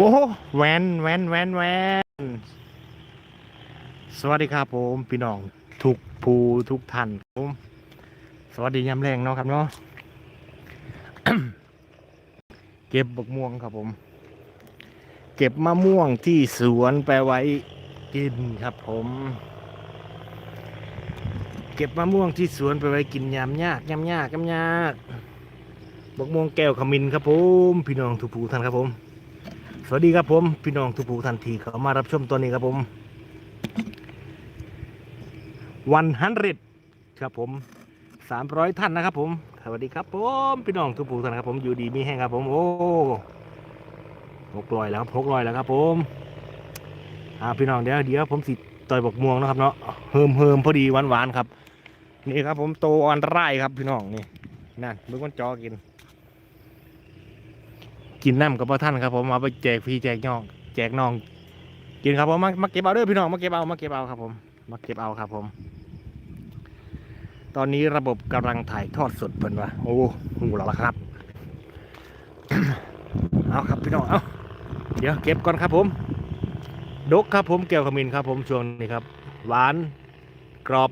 โอ้โหแวนแวนแวนแวนสวัสดีครับผมพี่น้องทุกผู้ทุกท่านครับผมสวัสดียามแรงเนาะครับเนาะเก็บบักม่วงครับผม เก็บมะม่วงที่สวนไปไว้กินครับผม เก็บมะม่วงที่สวนไปไว้กินยามยากยามยากยามยากบักม่วงแก้วขมิ้นครับผม พี่น้องทุกผู้ท่านครับผม สวัสดีครับผมพี่น้องทุกผู้ทันทีเขามารับชมตัวนี้ครับผมวันฮันริดครับผมสามร้อยท่านนะครับผม สวัสดีครับผมพี่น้องทุกผู้ท่านครับผมอยู่ดีมีแห้งครับผมโอ้หกลอยแล้วครับหกลอยแล้วครับผมอ่าพี่น้องเดี๋ยวเดี๋ยวผมสิต่อยบกม่วงนะครับเนาะเฮิมเฮิมพอดีหวานหวานๆครับ นี่ครับผมโตอันไร่ครับพี่น้องนี่นั่นเบิ่งมันจอกิน กินน้ำกับพ่อท่านครับผมเอาไปแจกพี่แจกน้องแจกน้อง กินครับผมมามาเก็บเอาเด้อพี่น้องมาเก็บเอามาเก็บเอาครับผมมาเก็บเอาครับผม ตอนนี้ระบบกำลังถ่ายทอดสดเพิ่นว่าโอ้โหแล้วละครับ เอาครับพี่น้องเอาเดี๋ยวเก็บก่อนครับผม ดกครับผมแก้วขมิ้นครับผมช่วงนี้ครับ หวานกรอบ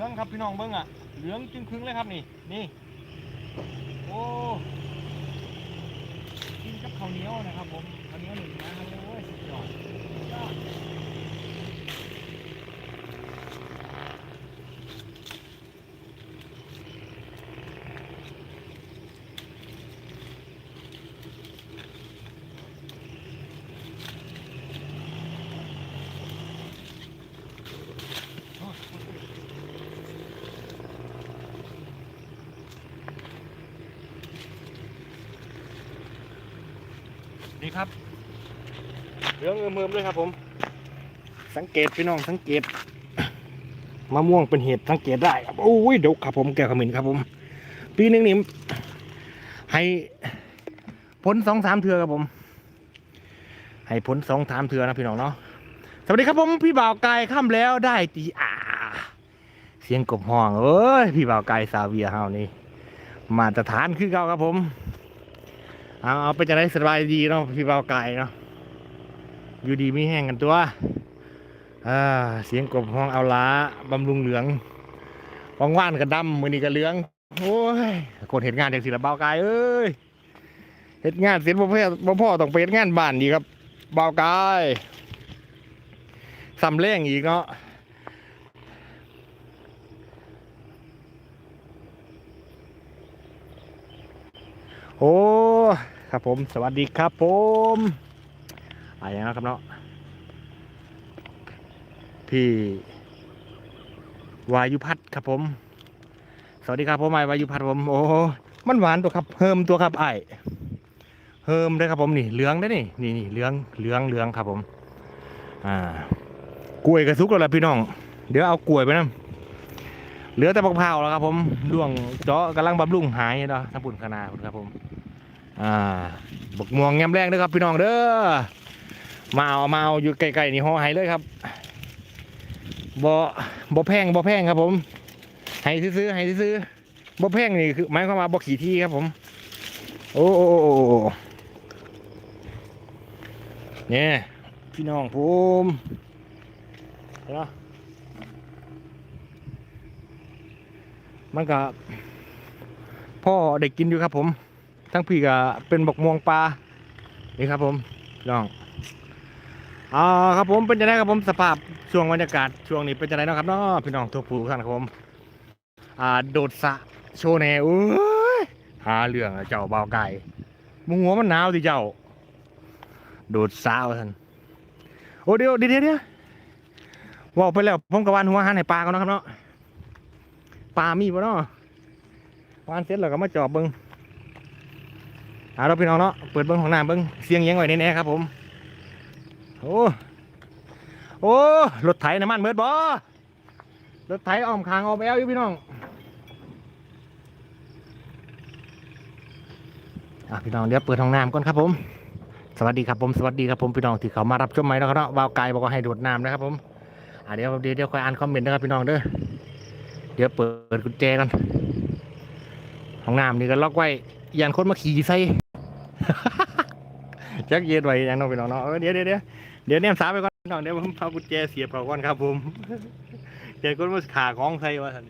ลืองครับพี่น้องเบิ้งอะ เหลืองจึงครึ่งเลยครับนี่ นี่ โอ้ กินกับข้าวเหนียวนะครับผม ข้าวเหนียวหนึ่งนะครับโอ้ยสุดยอดสุดยอด นี่ครับเหลืองเอิ่มๆเลยครับผม สังเกตพี่น้องสังเกตมะม่วงเป็นเหตุสังเกตได้ครับโอ้ยดกครับผมแก้วขมิ้นครับผม ปีหนึงนี่ให้ผลสองสามเทือครับผม ให้ผลสองสามเทือนะพี่น้องเนาะสวัสดีครับผมพี่บ่าวกายข้ามแล้วได้ตีอ่าเสียงกบห้องเอ้ยพี่บ่าวกายซาเวียเฮานี่ มาตรฐานคือเก่าครับผม เอาเอาไปจะได้สบายดีเนาะพี่เบาวกายเนาะอยู่ดีไม่แห้งกันตัวเสียงกบห้องเอาล้าบำรุงเหลืองว่างว่านๆกับดำมือนี้กับเหลืองโอ้ยคนเห็นงานอย่างศิลปะเบากายเอ้ยเห็นงานเสร็จบ่พ่อบ่พ่อต้องไปเฮ็ดงานบ้านดีครับเบากายสำเร็งอีกเนาะ โอ้ครับผมสวัสดีครับผมอะไรนะครับเนาะพี่วายุพัฒน์ครับผม สวัสดีครับผมไอ้วายุพัฒน์ผมโอ้มันหวานตัวครับเฮิมตัวครับไอ้เฮิมได้ครับผมนี่เหลืองได้นี่นี่นี่เหลืองเหลืองเหลืองครับผม อ่ากล้วยกระซุกแล้วล่ะพี่น้อง เดี๋ยวเอากล้วยไปนะเหลือแต่บักพร้าวแล้วครับผมล่วงเจาะกำลังบำรุงหายเนาะทั้งปุ่นคณานครับผม อ่าบกม่วงแงมแรงเด้อครับพี่น้องเด้อมาเอามาเอาอยู่ไกลๆนี่ห่อให้เลยครับบ่บ่แพงบ่แพงครับผมให้ซื้อๆให้ซื้อบ่แพงนี่คือหมายความว่าบ่ขี่ที่ครับผม โอ้โอ้เนี่ยพี่น้องผมเห็นเนาะมันก็พ่อได้กินอยู่ครับผม ทั้งพี่ก็เป็นบกม่วงปลานี่ครับผมพี่น้องอ่าครับผมเป็นจะได้ครับผมสภาพช่วงบรรยากาศช่วงนี้เป็นจะได้นาะครับเนาะพี่น้องทุกผู้ทุกท่านครับผมอ่าโดดสะโชว์แนวอุ้ยหาเรื่องเจ้าเบาไก่มึงหัวมันหนาวดิเจ้า โดดสระวท่านโอ้เดี๋ยวเดี๋ยวเดี๋ยวเดียวว่าไปแล้วผมกับวานหัวหันให้ปลากันนะครับเนาะปลามีปะเนาะวานเสร็จแล้วก็มาจอบเบิ้ง เอาเราพี่น้องเนาะเปิดเบิ้งของน้ำเบิ้งเสียงเยังไว้แน่ๆครับผมโอ้โอ้รถไถน้ำมันเบิดบ่รถไถอ้อมคางอ้อมแอวอยู่พี่น้องอะพี่น้องเดี๋ยวเปิดห้องน้ำก่อนครับผม สวัสดีครับผมสวัสดีครับผมพี่น้องที่เขามารับชมไหมนะครับเนาะวาวไกลบอกว่าให้โดดน้ำนะครับผมอะเดี๋ยวเดี๋ยวเดี๋ยวคอยอ่านคอมเมนต์นะครับพี่น้องเด้อเดี๋ยวเปิดกุญแจกันห้องน้ำนี่ก็ล็อกไว้ยันคนมาขี่ใส่ จักเย็นไว้ยังน้องพี่น้องเนาะเออเดี๋ยวเดี๋ยวเดี๋ยวเดี๋ยวเนี่ยสาไปก่อนน้องเดี๋ยวผมเอากุญแจเสียบเขาก่อนครับผมเดี๋ยวคนมาขาของใส่วะท่าน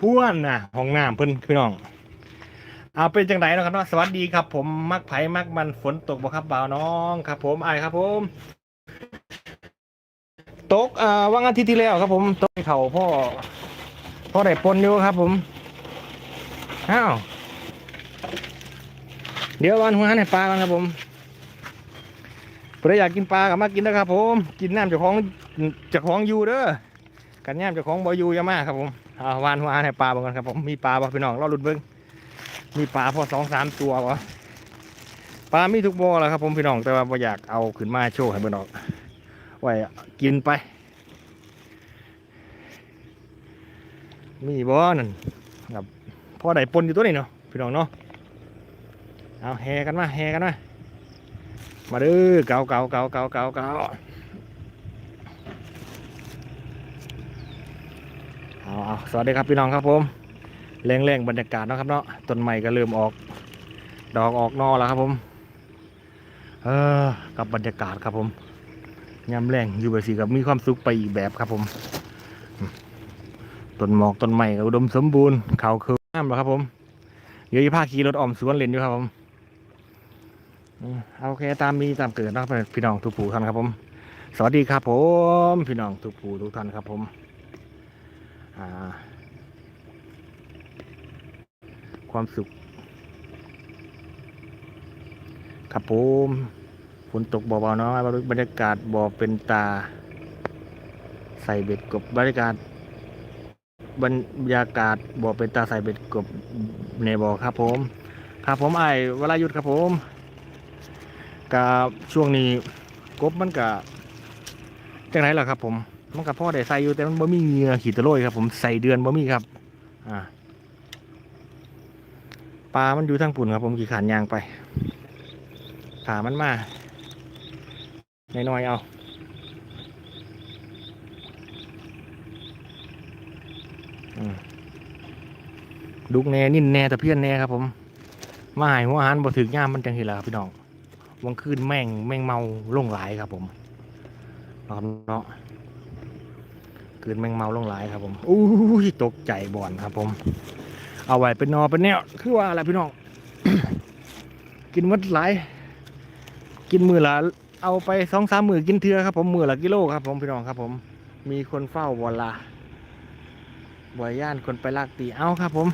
พ่วนน่ะห้องน้ำเพิ่นพี่น้องเอาเป็นจังไดเนะครับเนาะสวัสดีครับ ผมมักไผมักมันฝนตกบ่ครับบ่าวน้องครับ ผมไอครับผม ตกอ่าวันอาทิตย์ที่แล้วครับ ผมตกเขาพ่อพ่อได้ปนอยู่ครับ ผมอ้าวเดี๋ยววันหัวหันให้ปลากันครับ ผมเพื่ออยากกินปลากับมากินนะครับ ผม กินน้ำจากของจากของอยู่เด้อกันน้ำจากของบอยู่ยามาครับผมเอาวานหัวหันให้ปลาบ้างกันครับ ผมมีปลาบ่พี่น้องรอลุ้นเบิ่งมีปลาพอสองสามตัววะปลามีทุกบ่อแล้วครับ ผมพี่น้องแต่ว่าบ่อยากเอาขึ้นมาโชว์ให้เบิ่งดอก ไว้กินไป มีบ่อนั่นครับพอได้ปนอยู่ตัวนี้เนาะพี่น้องเนาะเอาแห่กันมาแห่กันมามาเด้อเกาเกาเกาเกาเกาเกาเอาเอาสวัสดีครับพี่น้องครับผมแรงๆบรรยากาศเนาะครับเนาะต้นไม้ก็เริ่มออก ดอกออกนอแล้วครับผม เออกับบรรยากาศครับผม ยามแรงอยู่แบบสีกับมีความสุขไปอีกแบบครับผมต้นหมอกต้นไม้ก็อุดมสมบูรณ์เขาคือน้ำแล้วครับผมเดี๋ยวจะพาขี่รถออมสวนเล่นอยู่ครับผมเอาโอเคตามมีตามเกิดเนาะพี่น้องทุกผู้ท่านครับผม สวัสดีครับผม พี่น้องทุกผู้ทุกท่านครับผมความสุข ครับผม นตกเบาๆเนาะบรรยากาศบ่อเป็นตา ใส่เบ็ดกบบรรยากาศบรรยากาศบ่อเป็นตาใส่เบ็ดกบในบ่อครับผม ครับผมไอ้ายวรายุทธครับผมกับช่วงนี้กบมันกับจังไรล่ะครับ ผมมันกับพ่อได้ใส่อยู่แต่มันบ่มีเงือขีดตะโรยครับ ผมใส่เดือนบ่มีครับอ่าปลามันอยู่ทางปุ่นครับผมขี่ขานยางไปขามันมา น้อยๆเอาดุกแน่นิ่นแน่ตะเพียนแน่ครับ ผม มาหายหัวอาหารบ่ถึกย่ามมันจังสิล่ะครับพี่น้องวังคืนแม่งแม่งเมาล่งหลายครับ ผมนะครับเนาะคืนแม่งเมาล่งหลายครับ ผมอู้ยตกใจบ่อนครับ ผม เอาไว้เป็นนอเป็นแนวคือว่าอะไรพี่น้อง กินมัดหลาย กินมือละ เอาไปสองสามหมื่อกินเทือครับผมหมื่อละกิโลครับผมพี่น้องครับผมมีคนเฝ้าบอลละบ่อยย่านคนไปลากตีเอาครับ ผม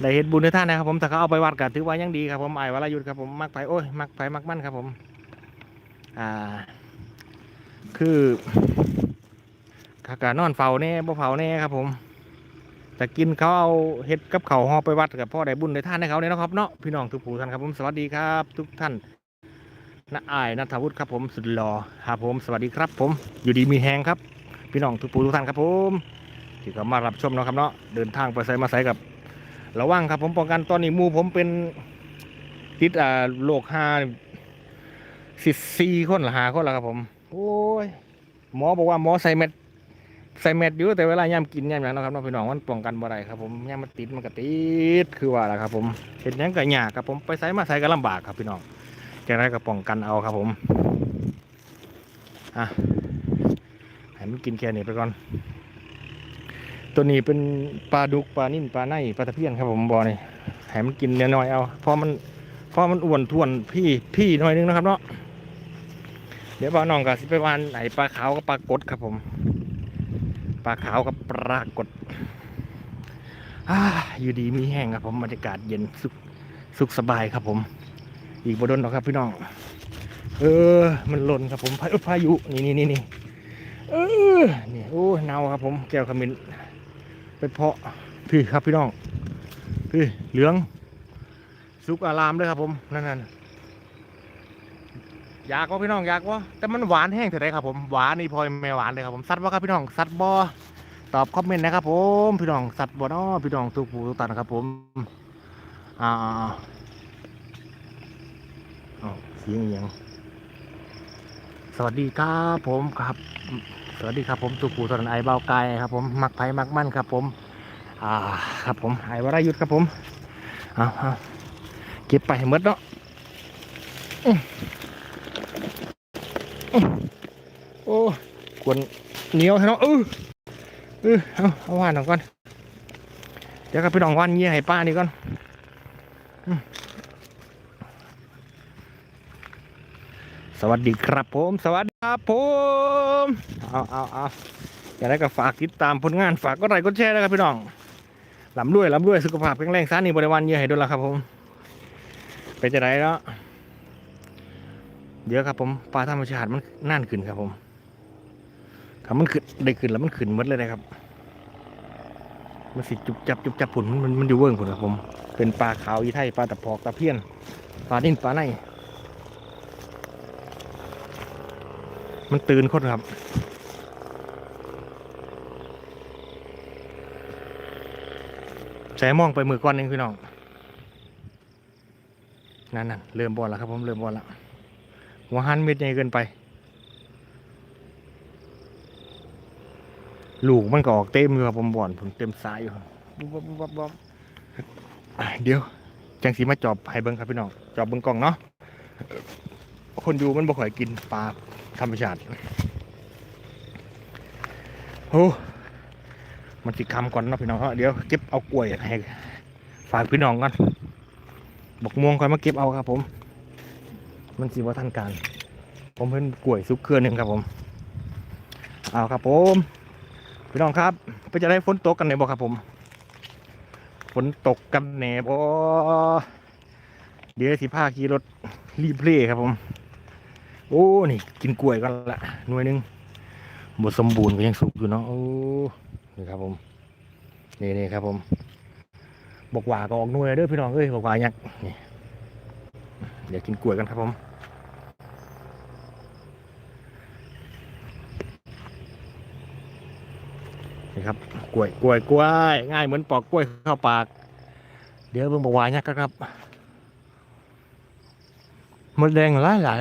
ได้เห็นบุญในท่านนะครับผมแต่เขาเอาไปวัดกันถือว่ายังดีครับผมไอ้วรยุทธครับผมมักไปโอ้ยมักไปมักมั่นครับผม อ่า คือขากานอนเฝ้าแน่บ่เฝ้าแน่ครับ ผม แต่กินเขาเอาเห็ดกับเขาห่อไปวัดกับพ่อได้บุญได้ท่านให้เขาเนี่ยนาะครับเนาะพี่น้องทุกผู้ท่านครับผมสวัสดีครับ ทุกท่าน น้าอายนัทวุฒิครับผมสุดหล่อครับผมสวัสดีครับ ผมอยู่ดีมีแหงครับ พี่น้องทุกผู้ทุกท่านครับผมที่เขามารับชมเนาะครับเนาะเดินทางไปใส่มาใส่กับ ระวังครับ ผมป้องกันตอนนี้มูผมเป็นติดอ่าโรคหาสิบสี่คนหรือหาคนแล้วครับผม โอ้ยหมอบอกว่าหมอใส่เม็ดใส่แมสอยู่แต่เวลายามกินยามหยังเนาะครับเน้องพี่น้องมันป้องกันบ่ได้ครับผมยามมันติดมันก็ติดคือว่าล่ะครับ ผมเห็นยังก็ยากครับผมไปใส่มาใส่ก็ลำบากครับพี่น้อง จะได้ก็ป้องกันเอาครับผมอะให้มันกินแค่นี้ไปก่อน ตัวนี้เป็นปลาดุกปลานิ่นปลาในปลาตะเพียนครับผมบอนี่ให้มันกินเน้อยเอาเพราะมันเพราะมันอ้วนท้วนพี่พี่หน่อยนึงนะครับเนาะเดี๋ยวบ่าวน้องก็สิไปวานไหนปลาขาวกับปลากดครับผม ปลาขาวกับปรากฏอาอยู่ดีมีแห้งครับผมบรรยากาศเย็นสุขสุขสบายครับผม อีกบดนหรอกครับพี่น้อง เออ มันหล่นครับผมพายุพายุนี่นี่นี่นี่เออนี่โอ้เนาครับผมแก้วขมิ้นไปเพาะพี่ครับพี่น้องพี่เหลือง สุกอารามเลยครับผมนั่นนั่นอยากว่าพี่น้องอยากว่าแต่มันหวานแห้งเท่าไรครับผมหวานนี่พลอยไม่หวานเลยครับผมสัตว์ว่าครับพี่น้องสัตว์บอตอบคอมเมนต์นะครับผมพี่น้องสัตว์บอเนาะพี่น้องทุกผู้ทุกตันนะครับผมอ่า เอาเสียงยังสวัสดีครับผมครับ สวัสดีครับผมทุกผู้ทุกตันไอเบากายครับ ผมมักไผ่มักมั่นครับ ผม อ่า ครับผมไอวรายุทธครับผมเอาเอาเก็บไปให้หมดเนาะโอ้กวนเหนียวเนาะเออเออเอาเอาว่านออกก่อนเดี๋ยวก็ไปลองว่านเงี้ยให้ป้านี่ก่อนอืมส วัสดีครับผม สวัสดีครับผมเอาเอาเอาอย่างไรก็ฝากติดตามผลงานฝากก็ไลค์กดแชร์นะครับพี่น้องลำด้วยลำด้วยสุขภาพแข็งแรงสานี่บริวารเงี้ยให้ด้วยละครับผมเป็นจะไรแล้วเดี๋ยวครับผมปลาธรรมชาติมันน่านขึ้นครับผมครับมันขึ้นได้ขึ้นแล้วมันขึ้นหมดเลยนะครับ มันสิจุบจับจุบจับผุนมันมันอยู่เวิ้งผุนครับผม เป็นปลาขาวอีไทยปลาตะพอกตะเพียนปลาดิ้นปลาใน มันตื่นคนครับ แสมองไปมือก้อนหนึงพี่น้อง นั่นนั่นเริ่มบอลแล้วครับผมเริ่มบอลแล้วหัวหันเม็ดใหญ่เกินไป ลูกมันก็ออกเต็มอยู่ครับผมบ่อนผมเต็มสายอยู่ครับบุ๊บบุ๊บบุ๊บบุ๊บอะเดี๋ยวจังสีมาจอบให้เบิ้งครับพี่น้อง จอบเบิ้งกล่องเนาะคนอยู่มันบ่ค่อยกินปลา ธรรมชาติโอ้มันสิคำก่อนนะพี่น้องเดี๋ยวเก็บเอากล้วยให้ฝากพี่น้องก่อนบกม่วงค่อยมาเก็บเอาครับผม มันสิว่าท่านการ ผมเพิ่นกล้วยซุปเครือหนึ่งครับผม เอาครับผม พี่น้องครับไปจะได้ฝนตกกันไหนบ่ครับผม ฝนตกกันแหนบ่เดี๋ยวสิพาขี่รถรีบเร่ครับผม อ้นี่กินกล้วยกันละหน่วยนึงบทสมบูรณ์ก็ยังสุกอยู่เนาะโอ้นี่ครับผมนี่นี่ครับ ผมบอกว่าก็ออกหน่วยเด้อพี่น้องเอ้ยบอกว่ายักษ์นี่เดี๋ยวกินกล้วยกันครับผมนี่ครับกล้วยกล้วยกล้วยง่ายเหมือนปอกกล้วยเข้าปาก เดี๋ยวเบิ่งบอกว่ายักษ์ครับมดแดงหลายหลาย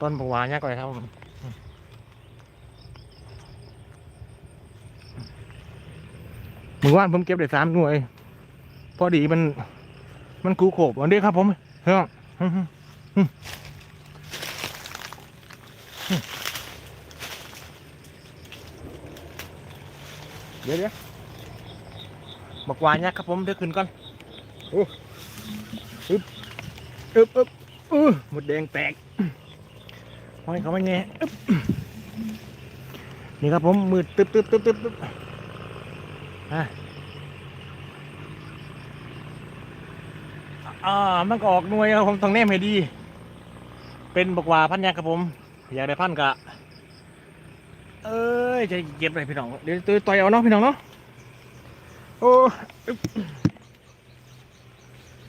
ต้นบอกว่ายักษ์เลยครับผมอืมมือว่านผมเก็บได้สามหน่วย พอดีมัน มันคูโขบอันนี้ครับผมเฮ้ยอืมอืมอืมอืมเดี๋ยวเดี๋ยวบอกวาเนี่ยครับผมเดี๋ยวขึ้นก่อนโอ้อึบอึบอึบ อือหมดแดงแตกห้อยเขาไม่แน่นี่ครับผมมืดตึ๊บตึ๊บตึ๊บตึ๊บตึ๊บอะอ่ามันก็ออกหน่วยครับผมต้องเนมให้ดี เป็นบกว่าพันยักษ์ครับผมอยากได้พันกะ เอ้ยจะเก็บอะไรพี่น้องเดี๋ยวตัวต่อยเอาเนาะพี่น้องเนาะโอ้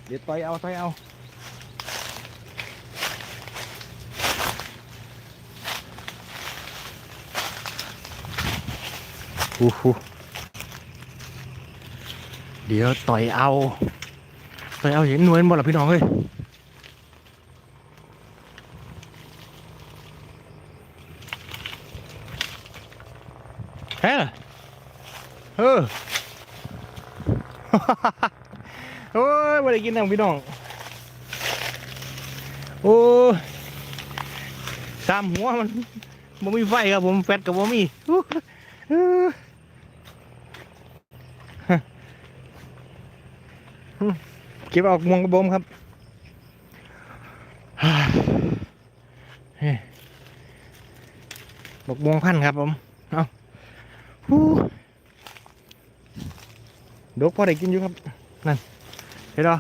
เดี๋ยวต่อยเอาต่อยเอา อู้หูเดี๋ยวต่อยเอาไปเอาเห็นหน่วยบ่ล่ะพี่น้องเฮ้ยแฮ่เออโอ้ยไม่ได้กินน้ำพี่น้อง โอ้ยตามหัวมันมันมีไฟครับผมแฟตกับผมมีอู้หู เก็บออกมวงกระบมครับบกมวงพันครับผม เอาฮู้ดกพอได้กินอยู่ครับ นั่น เห็นหรอ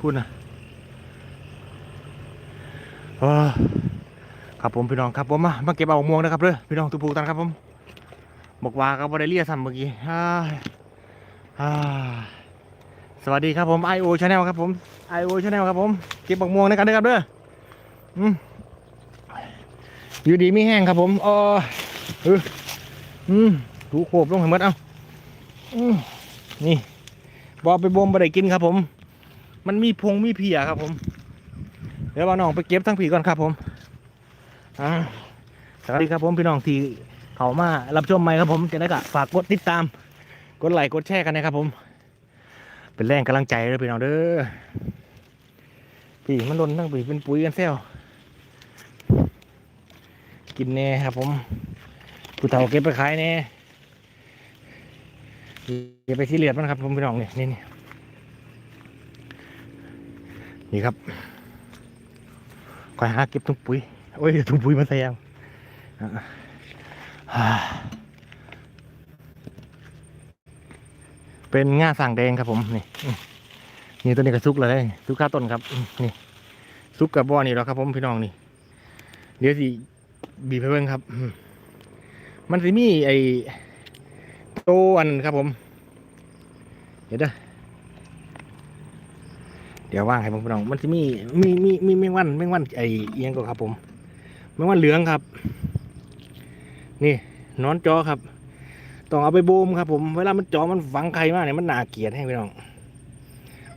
พูดนะครับผมพี่น้องครับผมมามาเก็บเอาม่วงนะครับเด้อพี่น้องทุกผู้ท่านครับผมบอกว่าก็บ่ได้เลียซ้ำเมื่อกี้อ่าอ่า สวัสดีครับผม IO Channel ครับผม IO Channel ครับผมเก็บบักม่วงในกันด้วยครับเด้ออืมอยู่ดีไม่แห้งครับผมอ๋อเอออืมถูโขบลงให้หมดเอาอืมนี่บอไปบ่มบ่ได้กินครับผม มันมีพงมีเพียครับผม เดี๋ยวเอาน้องไปเก็บทั้งผีก่อนครับผมอ่าสวัสดีครับผมพี่น้องที่เขามารับชมใหม่ครับผมจะได้กะฝากกดติดตาม กดไลค์กดแชร์กันนะครับผม เป็นแรงกำลังใจเลยพี่น้องเด้อพี่มันลนทั้งปีเป็นปุ๋ยกันแซวกินแน่ครับผมผู้เฒ่าเก็บไปขายแน่อย่าไปที่เหลียดมันครับผมพี่น้องเนี่ยนี่นี่นี่ครับคอยหาเก็บถุงปุ๋ยโอ้ยถุงปุ๋ยมาใส่ยังอะอ่า เป็นง่าสั่งแดงครับผมนี่นี่ตัวนี้ก็ซุกเลยซุกข้าต้นครับนี่ซุกกับบ่อนี่แล้วครับผมพี่น้องนี่ เดี๋ยวสิบีบให้เบิ่งครับ มันสิมีไอ้โตอันครับผม เดี๋ยวเด้อเดี๋ยวว่างให้ผมพี่น้อง มันสิมีมีมีมีแมงวันแมงวันไอ้เอียงก็ครับผมแมงวันเหลืองครับ นี่นอนจอครับ ต้องเอาไปบูมครับผมเวลามันจอมันฝังไข่มากเนี่ยมันน่าเกลียดให้พี่น้อง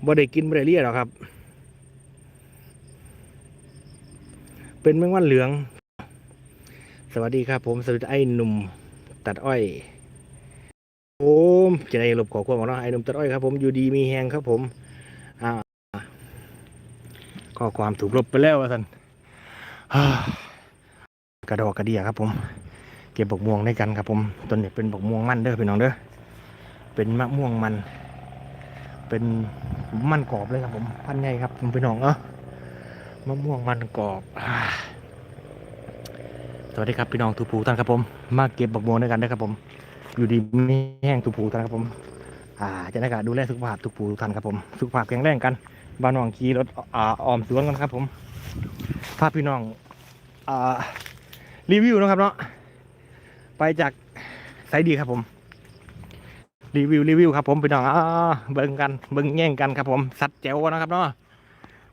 บ่ได้กินบ่ได้เลี้ยหรอกครับ เป็นแมงวันเหลือง สวัสดีครับ ผมสวัสดีไอ้หนุ่มตัดอ้อยผมจะได้หลบขอความของเนาะไอ้หนุ่มตัดอ้อยครับผมอยู่ดีมีแหงครับผม อ่าข้อความถูกลบไปแล้วว่าสันกระดอกกระเดียครับผม เก็บบกม่วงด้วยกันครับผมต้นนี้เป็นบกม่วงมันเด้อพี่น้องเด้อเป็นมะม่วงมัน เป็นมันกรอบเลยครับผมพันใหญ่ครับผมพี่น้องเนาะมะม่วงมันกรอบอสวัสดีครับพี่น้องทุกผูท่านครับผม มาเก็บบกม่วงด้วยกันเด้ครับผม อยู่ดีไม่แห้งทุกผูท่านครับผม อ่าจะได้กะดูแลสุขภาพทุกผูทุกท่านครับผมสุขภาพแข็งแรงกันบ้านน้องขี่รถอ่าออมสวนกันครับผมพาพี่น้องอ่ารีวิวนะครับเนาะ ไปจากไซดีครับผม รีวิวรีวิวครับผมพี่น้องอ่าเบิ่งกันเบิ่งแย่งกันครับผม สัตว์แจ๋วนะครับเนาะ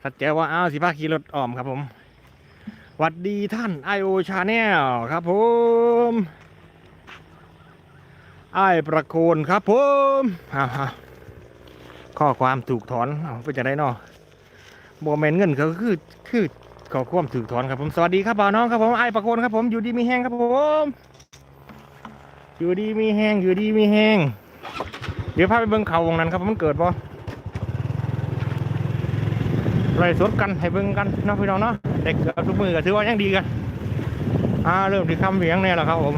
สัตว์แจ๋วว่าอ้าวสิพาขี่รถอ้อมครับผมหวัดดีท่านไอโอชาแนลครับผมไอประโคนครับผมฮะข้อความถูกถอนเอาไปจะได้นาะโมเมนเงินเขาคือคือข้อความถูกถอนครับผมสวัสดีครับบ่าวน้องครับผมไอประโคนครับผมอยู่ดีมีแห้งครับผม อยู่ดีมีแห้งอยู่ดีมีแห้งเดี๋ยวพาไปเบิ่งเขาวงนั้นครับมันเกิดบ่ไรสดกันให้เบิ่งกันนาะพี่น้องเนาะเด็กกับทุกมือก็ถือว่ายังดีกันอ่าเริ่มที่คำเวียงเนี่ยแหละครับผม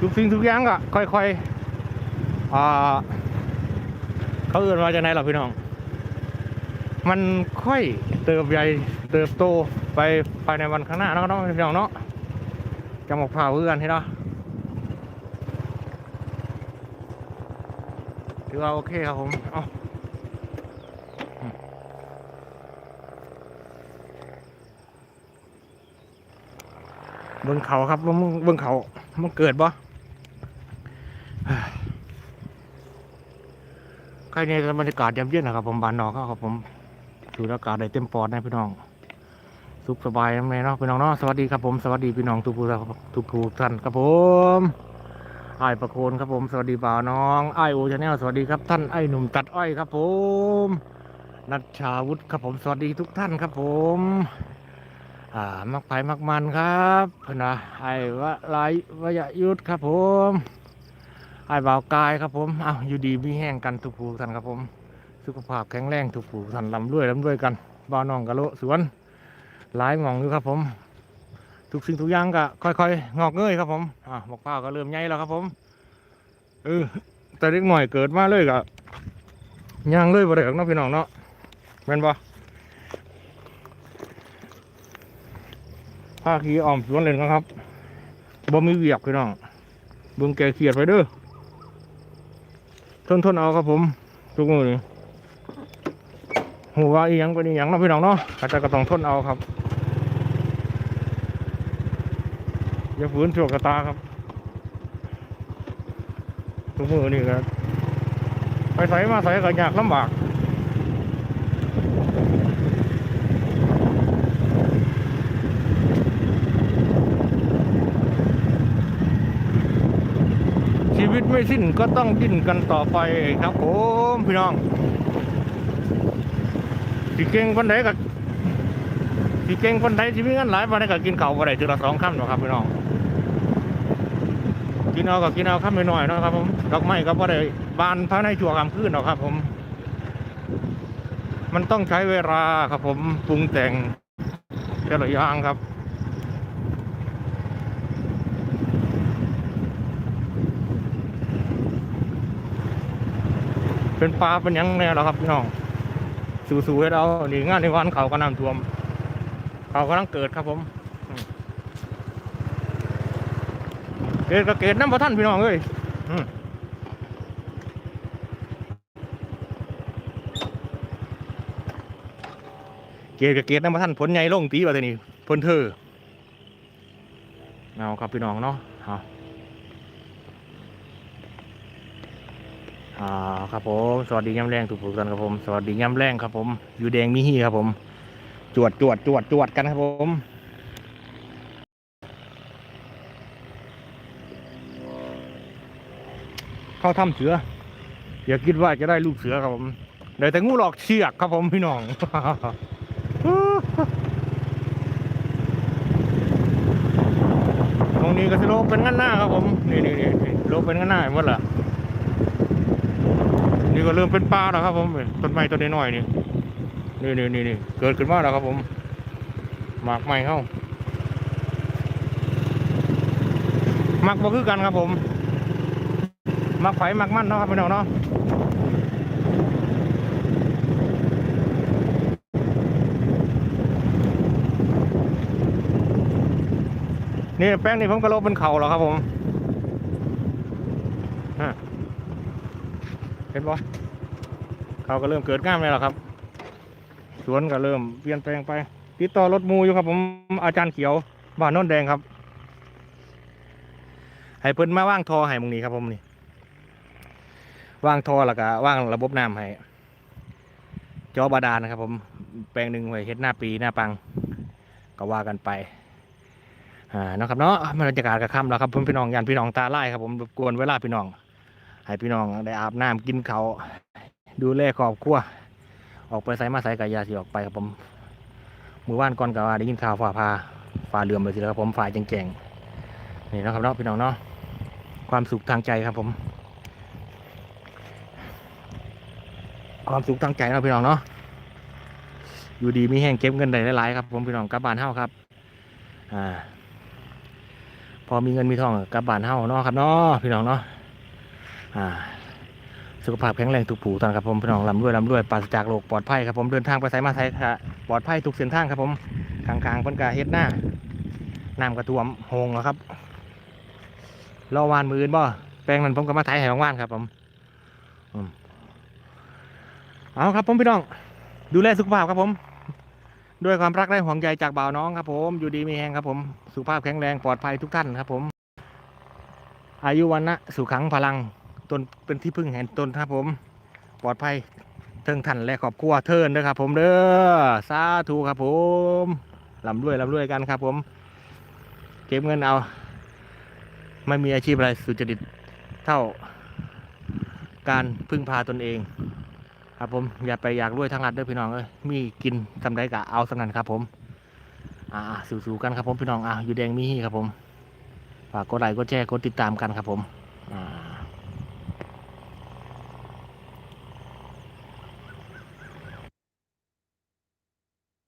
ทุกสิ่งทุกอย่างก็ค่อยๆอ่าเขาเอื่นว่าจะไหนหรอพี่น้อง มันค่อยเติบใหญ่เติบโตไป ภายในวันข้างหน้าเนาะเนาะพี่น้องเนาะจะหมกผ่าเพื่อนให้เนาะถือว่าโอเคครับผมเอาเบิ้งเขาครับเบิ้งเบิ้งเขามันเกิดบ่ใครในบรรยากาศยามเย็นนะครับผมบานนอกครับผมสูอากาศได้เต็มปอดนะพี่น้อง สุขสบายไหมเนาะพี่น้องเนาะสวัสดีครับผมสวัสดีพี่น้องทุกผู้ทุกผู้ท่านครับผมไอ้ประโคนครับผมสวัสดีบ่าวน้องไอโอชาแนลสวัสดีครับท่านไอหนุ่มตัดอ้อยครับผมนัชชาวุฒิครับผมสวัสดีทุกท่านครับผม อ่ามักไผ่มักมันครับเพื่อนนะไอ้วะลายวะยะยุทธครับผมไอ้บ่าวกายครับผมอ้าวอยู่ดีมีแห้งกันทุกผู้ท่านครับผม สุขภาพแข็งแรงทุกผู้ท่านลำด้วยลำด้วยกันบ่าวน้องกะโลสวน หลายหมองอยู่ครับผม ทุกสิ่งทุกอย่างก็ค่อยๆ งอกเงยครับผมอ่าบอกผ้าวก็เริ่มใหญ่แล้วครับผมเออแต่เล็กหน่อยเกิดมาเลยก็ย่างเลยบ่ได้หรอกเนาะพี่น้องเนาะแม่นบ่ผ้าขี้อ้อมสวนเลยนะครับบ่มีเวียกพี่น้องเบิ่งแกเขียดไปเด้อทนทนๆเอาครับผมทุกมือนี่หัวอีหยังเป็นอีหยังเนาะพี่น้องเนาะอาจจะก็ต้องทนเอาครับ อย่าฝืนโชคชะตาครับทุกมือนี่ก็ไปใส่มาใส่ก็ยากลำบากชีวิตไม่สิ้นก็ต้องดิ้นกันต่อไปครับผมพี่น้องสิเก่งคนใดก็สิเก่งคนใดที่มีเงินหลายวันใดก็กินเข้าวันใดทีละสองคำเนาะครับพี่น้อง กินเอาก็กินเอาคำน้อยๆนะครับผมดอกไม้ก็บ่ได้บานภายในชั่วกลางคืนหรอกครับ ผม มันต้องใช้เวลาครับ ผมปรุงแต่งแต่ละอย่างครับเป็นปลาเป็นยังแน่แล้วครับพี่น้อง สู้ๆให้เรานี่งานในวันเขาก็น้ำท่วม เขากำลังเกิดครับผม เกิดก็เกิดน้ำพระท่านพี่น้องเอ้ยเกตกับเกตน้ำพระท่านผลใหญ่ลงตีว่าแต่นี่พ้นเธอเอาครับพี่น้องเนาะเอาอ่าครับผมสวัสดีย้ำแรงทุกผู้ท่านครับผม สวัสดีย้ำแรงครับผม อยู่แดงมีฮีครับผม จวดจวดจวดจวดกันครับผม เข้าถ้ำเสืออย่าคิดว่าจะได้ลูกเสือครับผมเดี๋ยวแต่งูหลอกเชือกครับผมพี่น้องตรงนี้ก็สิโลเป็นงั้นหน้าครับผมนี่นี่นี่โลเป็นงั้นหน้าหมดละนี่ก็เริ่มเป็นปลาแล้วครับผมต้นไม้ต้นน้อยๆนี่นี่นี่นี่นี่เกิดขึ้นมาแล้วครับผมหมากไม้เข้าหมักบ่คือกันครับผม มักไผ่มักมันเนาะครับพี่น้องเนาะนี่แป้งนี่ผมก็โลเป็นเข่าแล้วครับผมเห็นปะเขาก็เริ่มเกิดง่ามแล้วล่ะครับ สวนก็เริ่มเปลี่ยนแปลงไป ติดต่อรถมูอยู่ครับ ผมอาจารย์เขียวบ้านโนนแดงครับ ให้เพิ่นมาว่างทอให้มองนี้ครับผมนี่ ว่างท่อแล้วก็ว่างระบบน้ำให้จอบาดาลนะครับ ผมแปลงหนึ่งไว้เฮ็ดหน้าปีหน้าปัง ก็ว่ากันไปอ่านะครับเนาะบรรยากาศก็ค่ำแล้วครับผมพี่น้องยานพี่น้องตาไล่ครับผมรบกวนเวลาพี่น้อง ให้พี่น้องได้อาบน้ำกินเขาดูแลครอบครัวออกไปใส่มาใส่กายาสิออกไปครับผมมือว่านก่อนกับว่าได้ยินข่าวฝ่าพาฝ่าเรือมเลยสิแล้วครับผมฝ่ายแจงๆนี่นะครับเนาะพี่น้องเนาะความสุขทางใจครับผม ความสุขทางใจเนาะพี่น้องเนาะอยู่ดีมีแห้งเก็บเงินได้หลายๆครับผมพี่น้องกลับบ้านเฮาครับอ่าพอมีเงินมีทองกลับบ้านเฮาเนาะครับเนาะพี่น้องเนาะอ่าสุขภาพแข็งแรงทุกผู้ท่านครับผมพี่น้องลำรวยลำรวยปราศจากโรคปลอดภัยครับผมเดินทางไปไสมาไสค่ะปลอดภัยทุกเส้นทางครับผมกลางๆเพิ่นกาเฮ็ดหน้าน้ำกระท่วมโฮงแล้วครับรอวานมืออื่นบ่แปลงนั้นผมก็มาไถให้บางว่านครับผม เอาครับผมพี่น้อง ดูแลสุขภาพครับผม ด้วยความรักและห่วงใยจากบ่าวน้องครับ ผม อยู่ดีมีแรงครับ ผม สุขภาพแข็งแรงปลอดภัยทุกท่านครับผม อายุวันนะสุขังพลังตนเป็นที่พึ่งแห่งตนครับ ผม ปลอดภัยเทิงท่านและครอบครัวเทินด้อครับ ผมเด้อสาธุครับ ผมลำรวยลำรวยกันครับ ผม เก็บเงินเอา ไม่มีอาชีพอะไรสุจริตเท่าการพึ่งพาตนเอง ครับผมอย่าไปอยากรวยทั้งอัดเด้อพี่น้องเอ้ยมีกินทำได้กะเอาสักนั้นครับผม อ่าสู้ๆกันครับผมพี่น้องอ่าอยู่แดงมีฮีครับผมฝากกดไลค์กดแชร์กดติดตามกันครับผม อ่า